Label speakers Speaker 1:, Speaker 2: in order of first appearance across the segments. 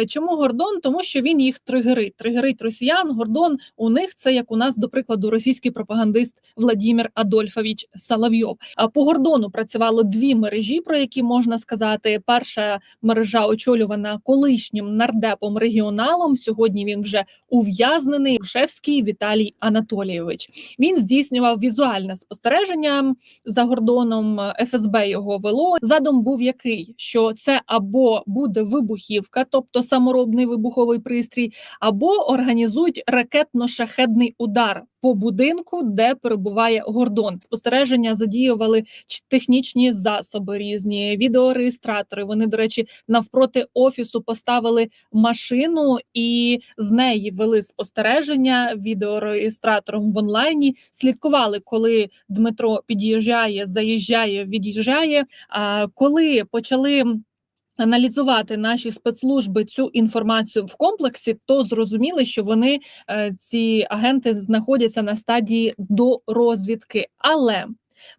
Speaker 1: Е, Чому Гордон? Тому що він їх тригерить. Тригерить росіян. Гордон у них це як у нас, до прикладу, російський пропагандист Владимир Адольфович Соловйов. А по Гордону працювало дві мережі, про які можна сказати. Перша мережа очолювана колишнім нардепом регіоналом. Сьогодні він вже ув'язнений. Грушевський Віталій Анатолійович. Він здійснював візуальне спостереження за Гордоном. ФСБ його вело. Задум був який, що це або буде вибухівка, тобто саморобний вибуховий пристрій, або організують ракетно-шахедний удар по будинку, де перебуває Гордон. Спостереження задіювали технічні засоби різні, відеореєстратори. Вони, до речі, навпроти офісу поставили машину і з неї вели спостереження відеореєстратором в онлайні. Слідкували, коли Дмитро під'їжджає, заїжджає, від'їжджає. А коли почали аналізувати наші спецслужби цю інформацію в комплексі, то зрозуміли, що вони е, ці агенти знаходяться на стадії до розвідки, але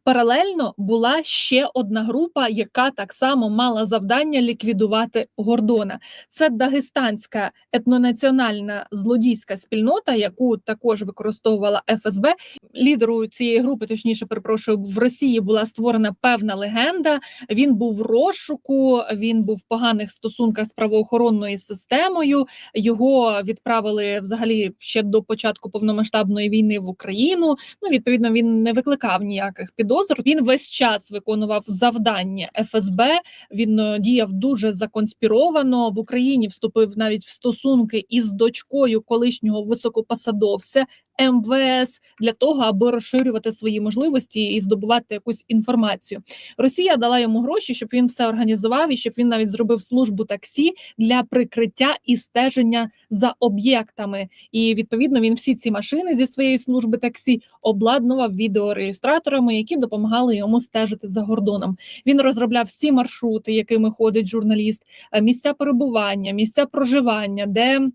Speaker 1: Паралельно була ще одна група, яка так само мала завдання ліквідувати Гордона. Це дагестанська етнонаціональна злодійська спільнота, яку також використовувала ФСБ. Лідеру цієї групи, точніше, перепрошую, в Росії була створена певна легенда. Він був в розшуку, він був в поганих стосунках з правоохоронною системою. Його відправили взагалі ще до початку повномасштабної війни в Україну. Ну, відповідно, він не викликав ніяких підозр. Він весь час виконував завдання ФСБ. Він е, діяв дуже законспіровано. В Україні вступив навіть в стосунки із дочкою колишнього високопосадовця. МВС для того, аби розширювати свої можливості і здобувати якусь інформацію. Росія дала йому гроші, щоб він все організував і щоб він навіть зробив службу таксі для прикриття і стеження за об'єктами. І відповідно він всі ці машини зі своєї служби таксі обладнував відеореєстраторами, які допомагали йому стежити за гордоном. Він розробляв всі маршрути, якими ходить журналіст, е, місця перебування, місця проживання, де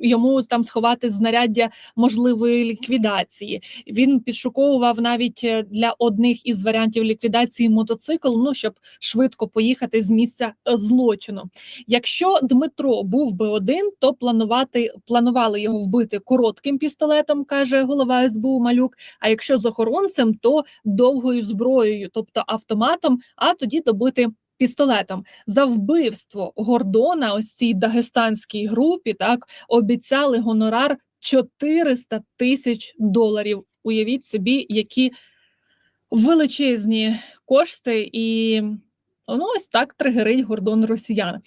Speaker 1: йому там сховати знаряддя можливої ліквідації. Він підшуковував навіть е, для одних із варіантів ліквідації мотоцикл, ну щоб швидко поїхати з місця е, злочину. Якщо Дмитро був би один, то планувати планували його вбити коротким пістолетом, каже голова СБУ Малюк. А якщо з охоронцем, то довгою зброєю, тобто автоматом, а тоді добити. Пістолетом за вбивство Гордона, ось цій дагестанській групі, так обіцяли гонорар 400 тисяч доларів. Уявіть собі, які величезні кошти, і ну ось так тригерить Гордон росіян.